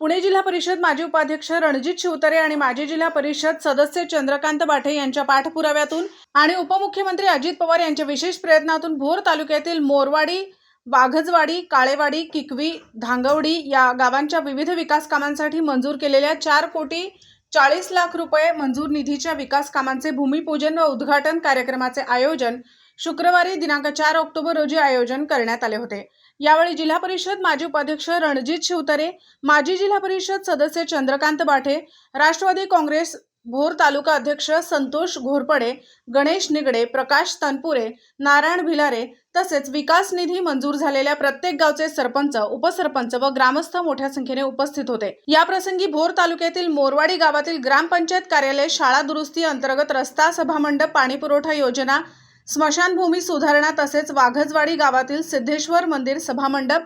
पुणे जिल्हा परिषद माजी उपाध्यक्ष रणजित शिवतरे आणि माजी जिल्हा परिषद सदस्य चंद्रकांत बाठे यांच्या पाठपुराव्यातून आणि उपमुख्यमंत्री अजित पवार यांच्या विशेष प्रयत्नातून भोर तालुक्यातील मोरवाडी वाघजवाडी काळेवाडी किकवी धांगवडी या गावांच्या विविध विकास कामांसाठी मंजूर केलेल्या चार कोटी चाळीस लाख रुपये मंजूर निधीच्या विकास कामांचे भूमिपूजन व उद्घाटन कार्यक्रमाचे आयोजन शुक्रवारी दिनांक चार ऑक्टोबर रोजी आयोजन करण्यात आले होते. यावेळी जिल्हा परिषद माजी उपाध्यक्ष रणजित शिवतरे माजी जिल्हा परिषद सदस्य चंद्रकांत बाठे राष्ट्रवादी काँग्रेस भोर तालुका अध्यक्ष संतोष घोरपडे गणेश निगडे प्रकाश तनपुरे नारायण भिलारे तसेच विकास निधी मंजूर झालेल्या प्रत्येक गावचे सरपंच उपसरपंच व ग्रामस्थ मोठ्या संख्येने उपस्थित होते. या प्रसंगी भोर तालुक्यातील मोरवाडी गावातील ग्रामपंचायत कार्यालय शाळा दुरुस्ती अंतर्गत रस्ता सभामंडप पाणीपुरवठा योजना स्मशानभूमी सुधारणा तसेच वाघजवाडी गावातील सिद्धेश्वर मंदिर सभामंडप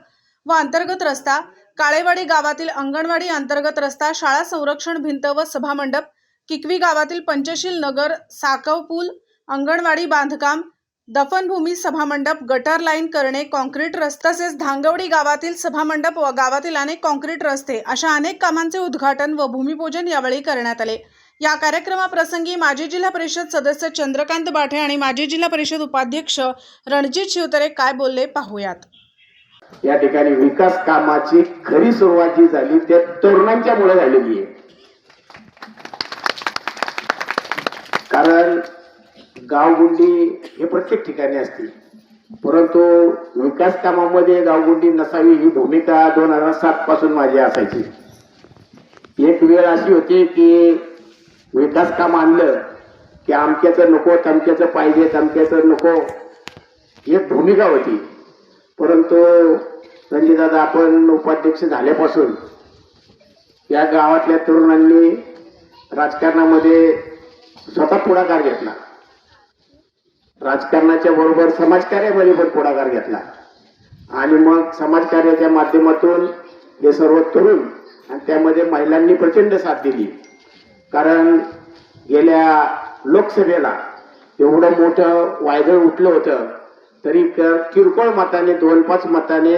व अंतर्गत रस्ता काळेवाडी गावातील अंगणवाडी अंतर्गत रस्ता शाळा संरक्षण भिंत व सभामंडप किकवी गावातील पंचशील नगर साकव पूल अंगणवाडी बांधकाम दफनभूमी सभामंडप गटर लाईन करणे कॉन्क्रीट रस्ते तसेच धांगवडी गावातील सभामंडप व गावातील अनेक कॉन्क्रीट रस्ते अशा अनेक कामांचे उद्घाटन व भूमिपूजन यावेळी करण्यात आले. या कार्यक्रमाप्रसंगी माजी जिल्हा परिषद सदस्य चंद्रकांत बाठे आणि माजी जिल्हा परिषद उपाध्यक्ष रणजित शिवतरे काय बोलले पाहूयात. या ठिकाणी विकास कामाची खरी सुरुवात जी झाली त्या तरुणांच्या मुळे झालेली आहे. कारण गावगुंडी हे प्रत्येक ठिकाणी असते. परंतु विकास कामामध्ये गावगुंडी नसावी ही भूमिका दोन हजार सात पासून माझी असायची. एक वेळ अशी होती की विकास काम आणलं की आमक्याचं नको तमक्याचं पाहिजे तमक्याचं नको? ही भूमिका होती. परंतु रणजीदादा आपण उपाध्यक्ष झाल्यापासून या गावातल्या तरुणांनी राजकारणामध्ये स्वतः पुढाकार घेतला. राजकारणाच्या बरोबर समाजकार्यामध्ये पण पुढाकार घेतला. आणि मग समाजकार्याच्या माध्यमातून हे सर्व तरुण आणि त्यामध्ये महिलांनी प्रचंड साथ दिली. कारण गेल्या लोकसभेला एवढं मोठं वायदळ उठलं होतं तरी किरकोळ मताने दोन पाच मताने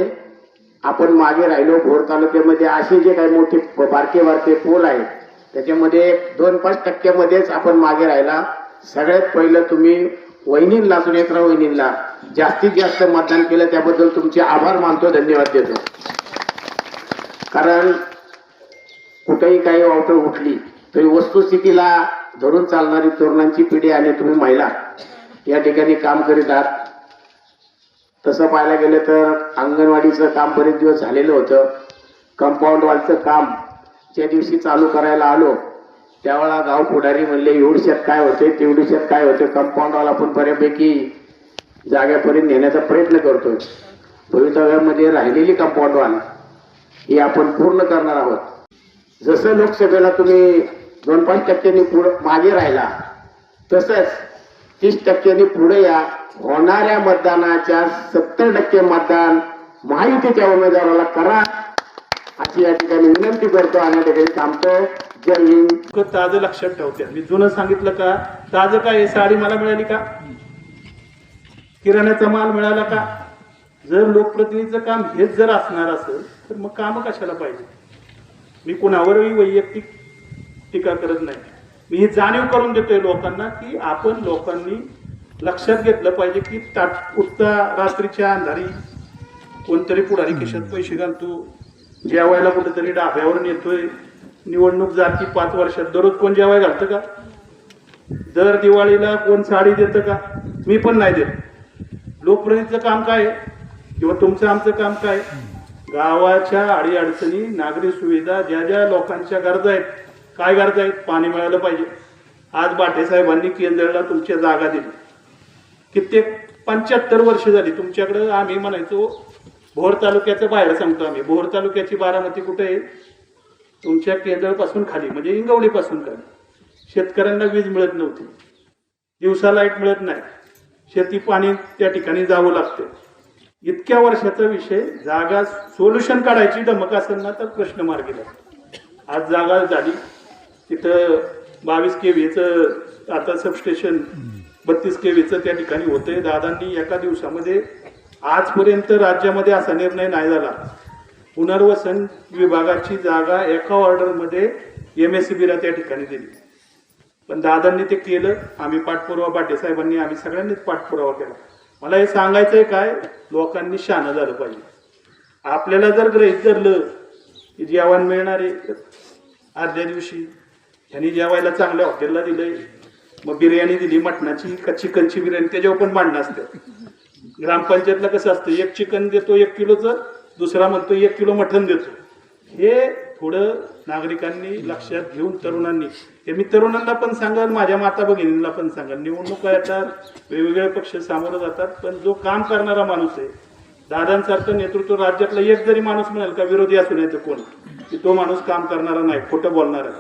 आपण मागे राहिलो. भोर तालुक्यामध्ये असे जे काही मोठे बारके बारके पोल आहेत त्याच्यामध्ये दोन पाच टक्क्यामध्येच आपण मागे राहिला. सगळ्यात पहिलं तुम्ही वहिनींना सुनेत्रा वहिनींना जास्तीत जास्त मतदान केलं त्याबद्दल तुमचे आभार मानतो धन्यवाद देतो. कारण कुठेही काही वावटं उठली तरी वस्तुस्थितीला धरून चालणारी तरुणांची पिढी आणि तुम्ही महिला या ठिकाणी काम करीत आहात. तसं पाहायला गेलं तर अंगणवाडीचं काम बरेच दिवस झालेलं होतं. कंपाऊंड वॉलचं काम ज्या दिवशी चालू करायला आलो त्यावेळा गाव पुढारी म्हणले एवढीशात काय होते? तेवढीशात काय होते? कंपाऊंड वॉल आपण बऱ्यापैकी जाग्यापर्यंत नेण्याचा प्रयत्न करतोय. भवितव्यामध्ये राहिलेली कंपाऊंड वॉल ही आपण पूर्ण करणार आहोत. जसं लोकसभेला तुम्ही दोन पाच टक्क्यांनी पुढे मागे राहिला. तसंच तीस टक्क्यांनी पुढे या होणाऱ्या मतदानाच्या सत्तर टक्के मतदान महायुतीच्या उमेदवाराला करा. अशी या ठिकाणी विनंती करतो आणि ठिकाणी थांबतो. जय हिंद. ताजं लक्षात ठेवते. मी जुनं सांगितलं का? ताजं काय? हे साडी मला मिळाली का? किराण्याचा माल मिळाला का? जर लोकप्रतिनिधीचं काम हेच जर असणार असेल तर मग काम कशाला पाहिजे? मी कुणावरही वैयक्तिक टीका करत नाही. मी ही जाणीव करून देतोय लोकांना की आपण लोकांनी लक्षात घेतलं पाहिजे की ताट उठता रात्रीच्या अंधारी कोणतरी पुढारी खिशात पैसे घालतो जेवायला कुठेतरी डाब्यावर नेतोय. निवडणूक जाती पाच वर्षात दररोज कोण जेवाय घालतं का? दर दिवाळीला कोण साडी देतं का? मी पण नाही देत. लोकप्रतिनिधीचं काम काय आहे? किंवा तुमचं आमचं काम काय आहे? गावाच्या अडीअडचणी नागरी सुविधा ज्या ज्या लोकांच्या गरजा आहेत काय गरज आहेत पाणी मिळालं पाहिजे. आज बाटेसाहेबांनी केंद्राला तुमच्या जागा दिली. कित्येक पंच्याहत्तर वर्ष झाली तुमच्याकडं आम्ही म्हणायचो भोर तालुक्याच्या बाहेर सांगतो आम्ही. भोर तालुक्याची बारामती कुठे आहे? तुमच्या केंद्रापासून खाली म्हणजे इंगवडीपासून खाली. शेतकऱ्यांना वीज मिळत नव्हती. दिवसा लाइट मिळत नाही. शेती पाणी त्या ठिकाणी जावं लागतं. इतक्या वर्षाचा विषय जागा सोल्युशन काढायची धमक असेल ना तर प्रश्न मार्गी लागतो. आज जागा झाली तिथं बावीस के व्हीचं आता सबस्टेशन बत्तीस केव्हीचं त्या ठिकाणी होतंय. दादांनी एका दिवसामध्ये आजपर्यंत राज्यामध्ये असा निर्णय नाही झाला. पुनर्वसन विभागाची जागा एका ऑर्डरमध्ये एम एस सी बीला त्या ठिकाणी दिली. पण दादांनी ते केलं. आम्ही पाठपुरावा पाटे साहेबांनी आम्ही सगळ्यांनीच पाठपुरावा केला. मला हे सांगायचं आहे काय? लोकांनी शानं झालं पाहिजे. आपल्याला जर ग्रहित धरलं की जेवण मिळणार आहे आदल्या दिवशी त्यांनी जेवायला चांगल्या हॉटेलला दिलंय. मग बिर्याणी दिली मटणाची का चिकनची बिर्याणी त्याच्यावर पण मांडणं असतं. ग्रामपंचायतला कसं असतं एक चिकन देतो एक किलोचं दुसरा म्हणतो एक किलो मटण देतो. हे थोडं नागरिकांनी लक्षात घेऊन तरुणांनी हे मी तरुणांना पण सांगाल माझ्या माता भगिनींना पण सांगाल. निवडणुका येतात वेगवेगळे पक्ष सामोरं जातात पण जो काम करणारा माणूस आहे दादांसारखं नेतृत्व राज्यातला एक जरी माणूस म्हणाल का विरोधी असू नये तर कोण की तो माणूस काम करणारा नाही खोटं बोलणारा.